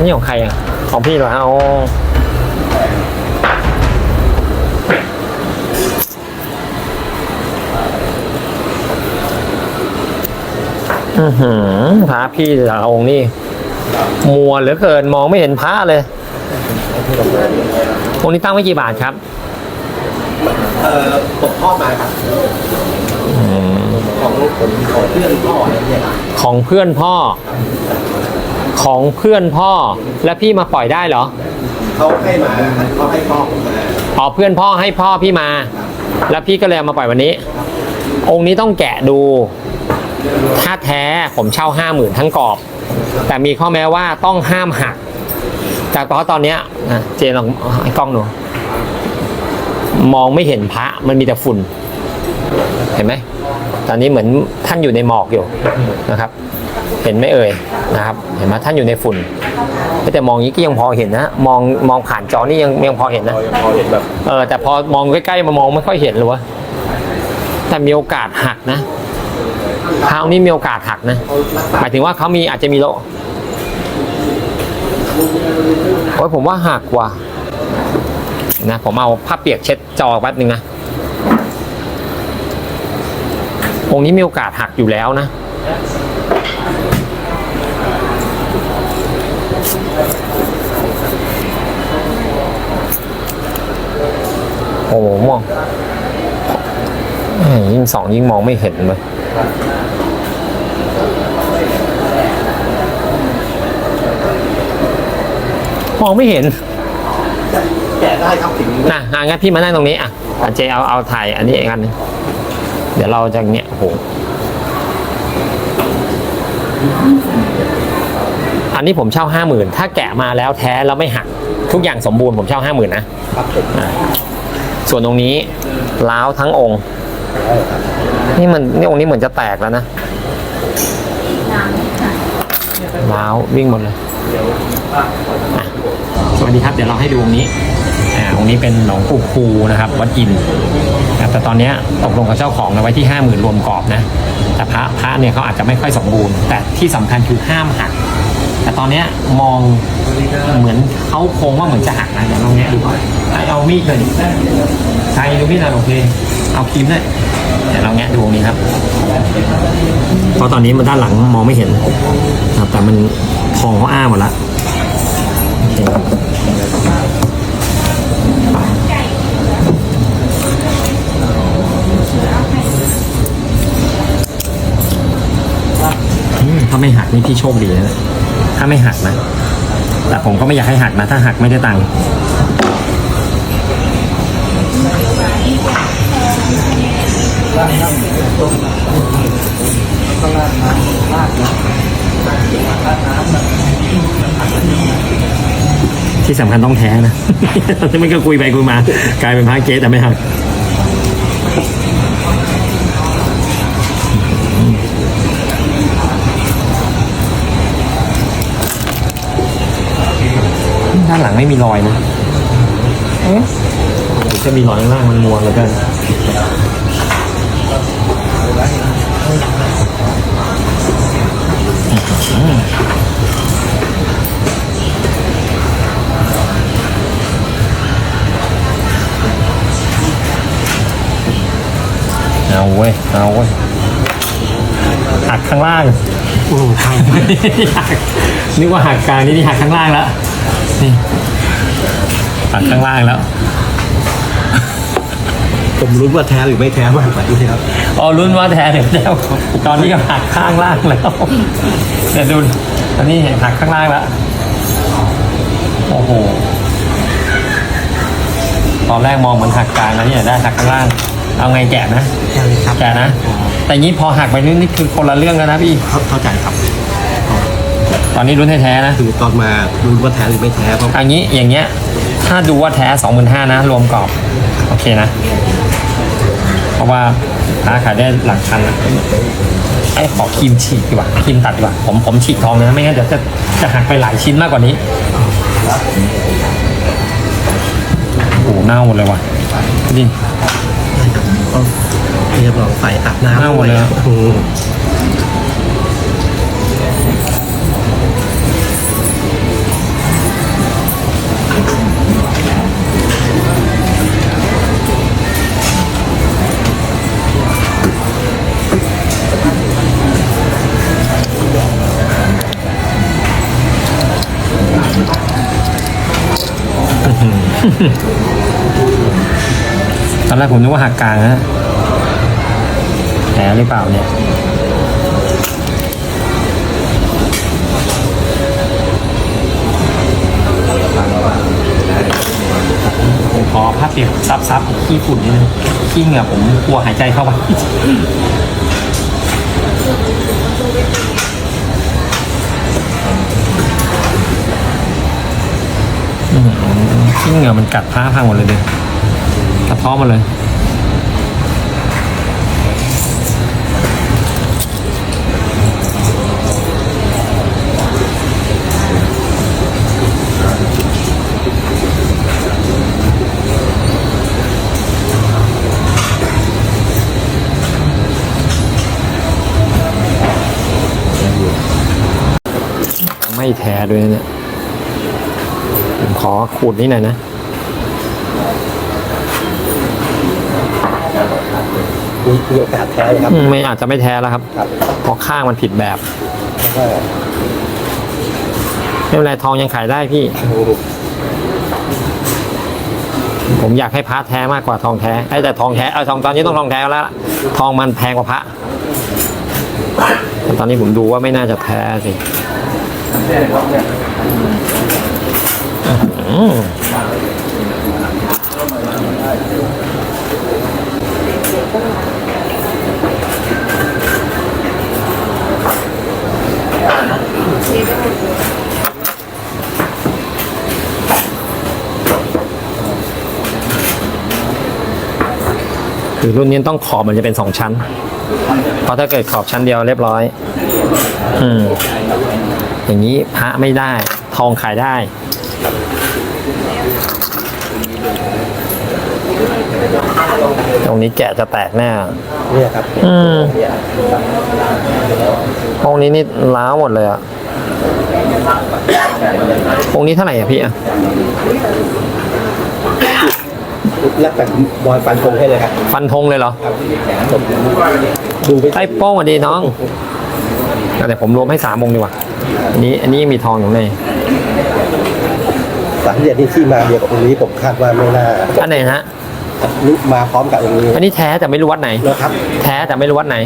อันนี้ของใครอะ ของพี่เหรอฮะโอ้อือหือพระพี่แต่ละองค์นี่มัวเหลือเกินมองไม่เห็นพระเลยองค์นี้ตั้งไว้กี่บาทครับ เอ่อผมพ่อมาครับอืมของผมของเพื่อนพ่ออะไรเนี่ยครับของเพื่อนพ่อ ของเพื่อนพ่อแล้วพี่มาปล่อยได้เหรอเขาให้มาเขาให้พ่อผมมาอ๋อเพื่อนพ่อให้พ่อพี่มา แล้วพี่ก็เลยเอามาปล่อยวันนี้ องค์นี้ต้องแกะดู ถ้าแท้ผมเช่าห้าหมื่นทั้งกรอบ แต่มีข้อแม้ว่าต้องห้ามหักแต่เพราะตอนเนี้ยนะเจนลองให้กล้องดูมองไม่เห็นพระมันมีแต่ฝุ่น เห็นไหมตอนนี้เหมือนท่านอยู่ในหมอกอยู่นะครับ เห็นไหมเอ่ยนะครับ เห็นไหมท่านอยู่ในฝุ่นแต่มองอย่างนี้ก็ยังพอเห็นนะมองมองผ่านจอนี่ยังยังพอเห็นนะเรายังพอเห็นแบบเออแต่พอมองใกล้ๆมามองไม่ค่อยเห็นเลยวะแต่มีโอกาสหักนะคราวนี้มีโอกาสหักนะหมายถึงว่าเขามีอาจจะมีโลโอ้ยผมว่าหักว่ะนะผมเอาผ้าเปียกเช็ดจอแป๊บนึงนะองค์นี้มีโอกาสหักอยู่แล้วนะ โอ้โหมองแหม่ยิ่งสองยิ่งมองไม่เห็นเลยมองไม่เห็นแกะได้ครับถึงนะอะงั้นพี่มานั่งตรงนี้อะอะเจเอาเอาถ่ายอันนี้อีกอันหนึงเดี๋ยวเราจะเนี้ยโอ้โหอันนี้ผมเช่าห้าหมื่นถ้าแกะมาแล้วแท้แล้วไม่หัก ทุกอย่างสมบูรณ์ผมเช่าห้าหมื่นนะครับผมอะ ส่วนตรงนี้ล้าวทั้งองค์ นี่มันนี่องค์นี้เหมือนจะแตกแล้วนะล้าววิ่งหมดเลยสวัสดีครับ เดี๋ยวเราให้ดูองค์นี้อ่าองค์นี้เป็นหลวงปู่ครูนะครับวัดอินแต่ตอนเนี้ยตกลงกับเจ้าของเอาไว้ที่ห้าหมื่นรวมกรอบนะแต่พระพระเนี่ยเขาอาจจะไม่ค่อยสมบูรณ์ แต่ที่สำคัญคือห้ามหัก แต่ตอนเนี้ยมองเหมือนเขาโคงว่าเหมือนจะหักนะเดี๋ยวลองแงะดูก่อนใครเอามีดเลยใครดูมีดหน่อยโอเค เอาครีมด้วยเดี๋ยวเราแงะดูตรงนี้ครับ เพราะตอนนี้มันด้านหลังมองไม่เห็นครับแต่มันทองเขาอ้าหมดละถ้าไม่หักนี่พี่โชคดีนะ ถ้าไม่หักนะ แต่ผมก็ไม่อยากให้หักนะ ถ้าหักไม่ได้ตังค์ที่สำคัญต้องแท้นะไม่ก็คุยไปคุยมากลายเป็นพระเก๊แต่ไม่หัก ด้านหลังไม่มีรอยนะเอ๊ะจะมีรอยข้างล่างมันมัวเหลือเกินเอาเว้ย เอาเว้ยหักข้างล่างอืมทางไม่ได้หักนึกว่าหักกลางนี่นี่หักข้างล่างแล้ว นี่หักข้างล่างแล้ว ผมรู้ว่าแท้หรือไม่แท้มากกว่าที่ครับอ๋อรุ่นว่าแท้เดี๋ยวแท้ตอนนี้ก็หักข้างล่างแล้วเดี๋ยวดูตอนนี้เห็นหักข้างล่างแล้วโอ้โหตอนแรกมองเหมือนหักกลางนะเนี่ยได้หักข้างล่าง เอาไงแกะนะใช่ครับแกะนะ แต่นี้พอหักไปนี่นี่คือคนละเรื่องแล้วนะพี่เข้าเข้าใจครับต อนนี้รุ่นแท้ๆนะ คือตอนมารู้ว่าแท้หรือไม่แท้เพราะอันนี้อย่างเงี้ย ถ้าดูว่าแท้สองหมื่นห้านะ รวมกรอบ โอเคนะ เพราะว่าค้าขายได้หลักพันอะไอ้ขอครีมฉีกดีกว่าครีมตัดดีกว่า ผมผมฉีกทองนะ ไม่งั้นเดี๋ยวจะจะหักไปหลายชิ้นมากกว่านี้โอ้โหเน่าหมดเลยว่ะดิเอาเรียบร้อยใส่อาบน้ำหน้าหมดเลยอะอืมโตอนแรกผมนึกว่าหักกลางนะแผลหรือเปล่าเนี่ยผมขอผ้าเปียกซับซับขี้ฝุ่นนิดนึงขี้เหงื่อผมกลัวหายใจเข้าไป อื้อหือขี้เหงื่อมันกัดผ้าพังหมดเลยเดิกระเท้อมาเลยไม่แท้ด้วยเนี่ย ขอขูดนิดหน่อยนะมีมีโอกาสแท้เลยครับอืมไม่อาจจะไม่แท้แล้วครับครับเพราะข้างมันผิดแบบ แล้วก็ไม่เป็นไรทองยังขายได้พี่ ผมอยากให้พระแท้มากกว่าทองแท้ไอ้แต่ทองแท้เอาทองตอนนี้ต้องทองแท้แล้วล่ะทองมันแพงกว่าพระแต่ตอนนี้ผมดูว่าไม่น่าจะแท้สิอื้อหือ คือรุ่นนี้ต้องขอบมันจะเป็นสองชั้น เพราะถ้าเกิดขอบชั้นเดียวเรียบร้อย อืม อย่างนี้พระไม่ได้ ทองขายได้ ตรงนี้แกะจะแตกแน่เนี่ยครับอืมเนี่ยองค์นี้นี่ล้าวหมดเลยอะองค์นี้เท่าไหร่อะพี่อะแล้วแต่บอยฟันคงให้เลยครับฟันธงเลยเหรอผมดูไปไอ้โป้งสวัสดีน้องแต่ผมรวมให้สามองค์ดีกว่าอันนี้อันนี้มีทองอยู่ใน สามเหรียญนี่ที่มาเดียวกับองค์นี้ผมคาดว่าไม่น่าอันไหนฮะนี่มาพร้อมกับองค์นี้อันนี้แท้แต่ไม่รู้วัดไหน นะครับแท้แต่ไม่รู้วัดไหน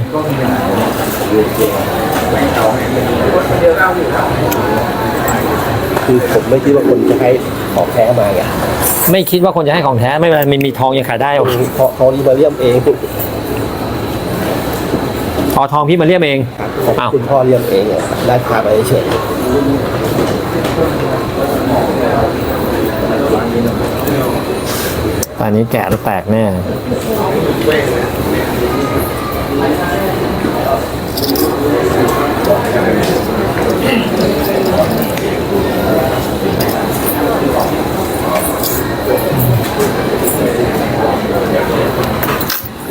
คือผมไม่คิดว่าคนจะให้ของแท้มาไงไม่คิดว่าคนจะให้ของแท้ไม่เป็นไรมีมีทองยังขายได้หรอกเพราะเขานี่มาเลี่ยมเองพอทองพี่มาเรียมเองของอ้าว คุณพ่อเลี่ยมเองอะได้พาไปเฉย ตอนนี้แกะแล้วแตกแน่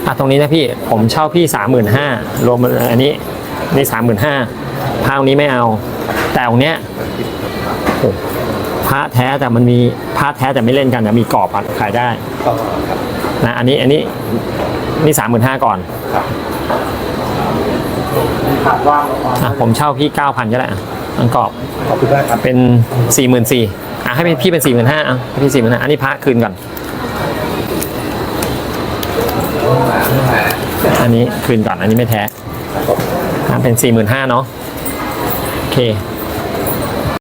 อะตรงนี้นะพี่ ผมเช่าพี่สามหมื่นห้ารวมอันนี้นี่สามหมื่นห้าพระองนี้ไม่เอา แต่องเนี้ย พระแท้แต่มันมีพระแท้แต่ไม่เล่นกันนะมีกรอบอะขายได้อ๋อครับนะอันนี้อันนี้นี่สามหมื่นห้าก่อนครับอะผมเช่าพี่เก้าพันก็ได้อะอันกรอบขอบคุณมากครับเป็นสี่หมื่นสี่อะให้พี่เป็นสี่หมื่นห้าอะให้พี่สี่หมื่นห้าอันนี้พระคืนก่อนอันนี้คืนก่อนอันนี้ไม่แท้อะเป็นสี่หมื่นห้าเนาะโอเค